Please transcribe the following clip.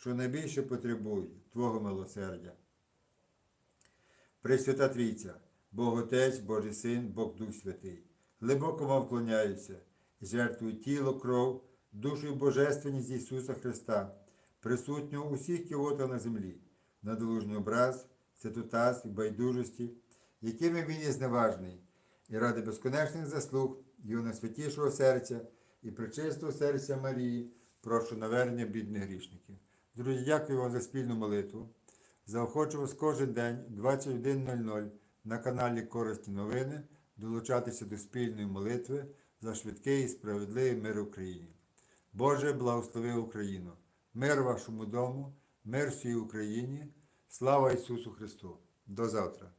що найбільше потребують Твого милосердя. Пресвята Трійця, Бог Отець, Божий Син, Бог Дух Святий, глибоко вам вклоняюся і жертвую тіло, кров, душу і божественність Ісуса Христа, присутнього у всіх кіотах на землі, надолужний образ, святотаз і байдужості, якими він є зневажний, і ради безконечних заслуг Його найсвятішого серця і причистого серця Марії, прошу навернення бідних грішників. Друзі, дякую вам за спільну молитву. Заохочу вас кожен день 21.00 на каналі Корисні новини долучатися до спільної молитви за швидкий і справедливий мир Україні. Боже, благослови Україну! Мир вашому дому, мир всій Україні, слава Ісусу Христу! До завтра!